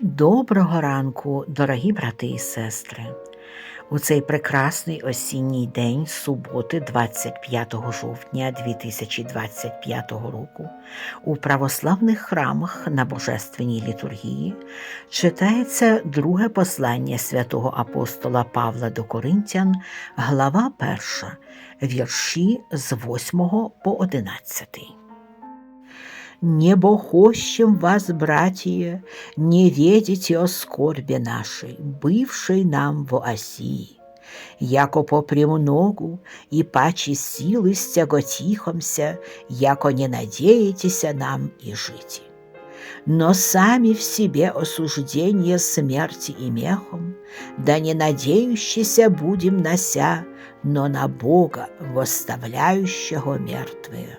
Доброго ранку, дорогі брати і сестри. У цей прекрасний осінній день суботи, 25 жовтня 2025 року, у православних храмах на Божественній літургії читається друге послання святого апостола Павла до Коринтян, глава 1, вірші з 8 по 11 Небо хощем вас, братья, не ведите о скорби нашей, бывшей нам в Осии, яко попремногу и паче силы стяготихомся, яко не надеетеся нам и жить. Но сами в себе осуждение смерти и мехом, да не надеющийся будем нося, но на Бога, восставляющего мертвые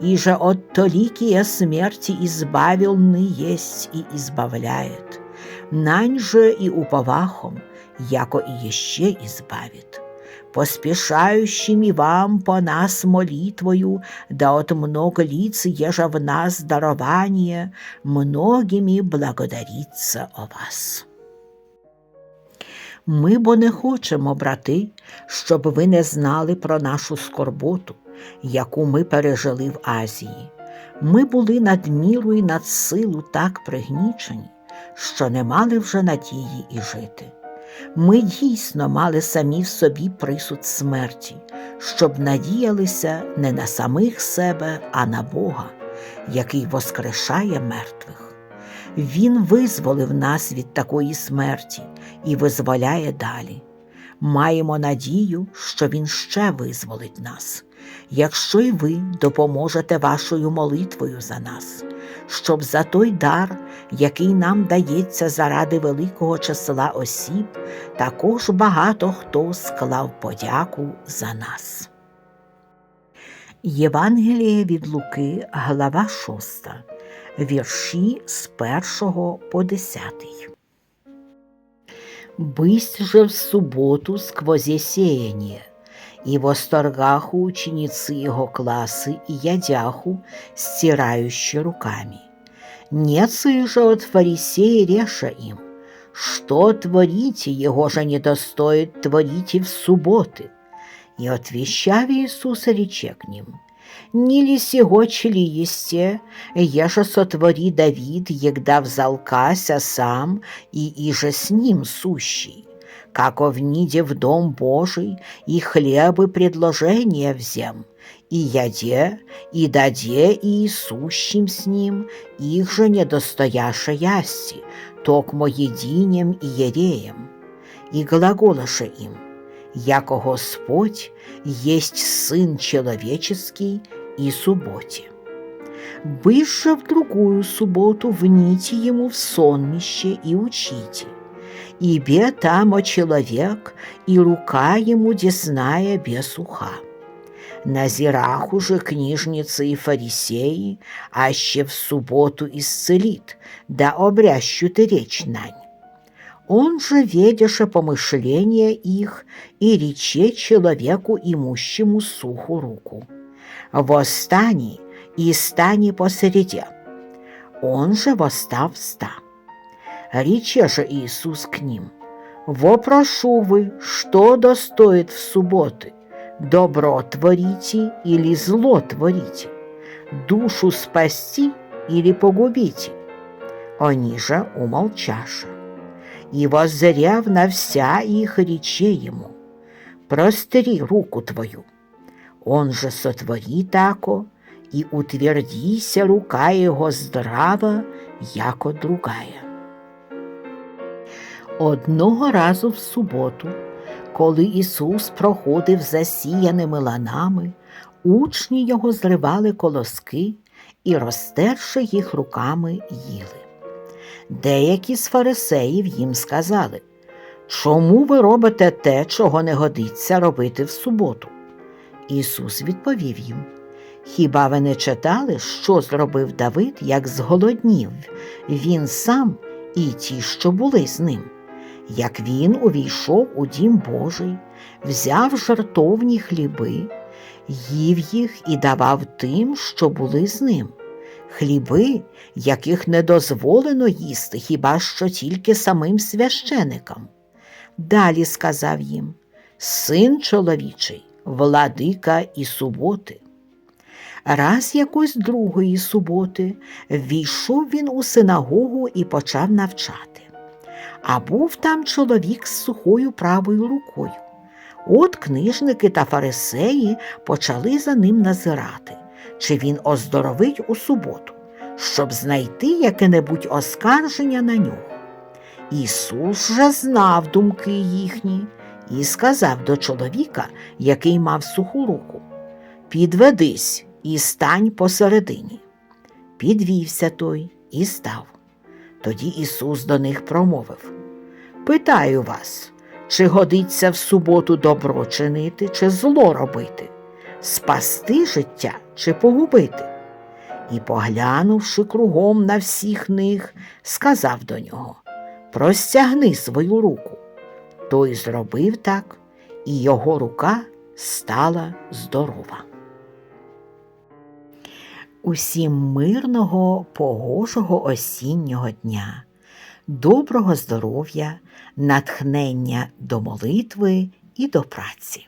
и же от толикия смерти избавилный есть и избавляет, нань же и уповахом, яко и еще избавит. Поспешающими вам по нас молитвою, да от много лиц еже в нас дарование, многими благодарится о вас. Ми бо не хочемо, брати, щоб ви не знали про нашу скорботу, яку ми пережили в Азії. Ми були надміру і над силу так пригнічені, що не мали вже надії і жити. Ми дійсно мали самі в собі присуд смерті, щоб надіялися не на самих себе, а на Бога, який воскрешає мертвих. Він визволив нас від такої смерті і визволяє далі. Маємо надію, що Він ще визволить нас, якщо й ви допоможете вашою молитвою за нас, щоб за той дар, який нам дається заради великого числа осіб, також багато хто склав подяку за нас. Євангеліє від Луки, глава 6, вірші з 1 по 10. Бысть же в субботу сквозь сеяние, и восторгаху ученицы его классы и ядяху, стирающие руками. Нет же от фарисея реша им, что творите, его же не достоит творите в субботы. И отвещав Иисус рече к ним, не ли сего чли есте, еже сотвори Давид, егда взалкася сам, и иже с ним сущий, како вниде в дом Божий, и хлебы предложения взем, и яде, и даде, и сущим с ним, их же не достояша ясти, токмо единем и ереем. И глаголаше им, яко Господь есть Сын Человеческий и субботе. Бывши в другую субботу, вните ему в сонмище и учите. Ибе там о человек, и рука ему десная без уха. На зирах уже книжницы и фарисеи, аще в субботу исцелит, да обрящут речь нань. Он же, ведеше помышления их, и рече человеку, имущему суху руку. «Восстани и стани посреде». Он же, восстав, ста. Рече же Иисус к ним, «Вопрошу вы, что достоит в субботы, добро творите или зло творите, душу спасти или погубите?» Они же умолчаша. И воззряв на вся их рече ему, «Простри руку твою». Он же сотвори тако, и утвердися рука его здрава, яко другая. Одного разу в суботу, коли Ісус проходив засіяними ланами, учні його зривали колоски і, розтерши їх руками, їли. Деякі з фарисеїв їм сказали, чому ви робите те, чого не годиться робити в суботу? Ісус відповів їм, Хіба ви не читали, що зробив Давид, як зголоднів, він сам і ті, що були з ним? Як він увійшов у дім Божий, взяв жартовні хліби, їв їх і давав тим, що були з ним. хліби, яких не дозволено їсти хіба що тільки самим священикам. Далі сказав їм Син чоловічий, владика і суботи. Раз якось другої суботи війшов він у синагогу і почав навчати. А був там чоловік з сухою правою рукою. От книжники та фарисеї почали за ним назирати, чи він оздоровить у суботу, щоб знайти яке-небудь оскарження на нього. Ісус же знав думки їхні і сказав до чоловіка, який мав суху руку: Підведись і стань посередині. Підвівся той і став. Тоді Ісус до них промовив Питаю вас, чи годиться в суботу добро чинити, чи зло робити, спасти життя чи погубити? І, поглянувши кругом на всіх них, сказав до нього Простягни свою руку. Той зробив так, і його рука стала здорова. Усім мирного, погожого осіннього дня, доброго здоров'я, натхнення до молитви і до праці.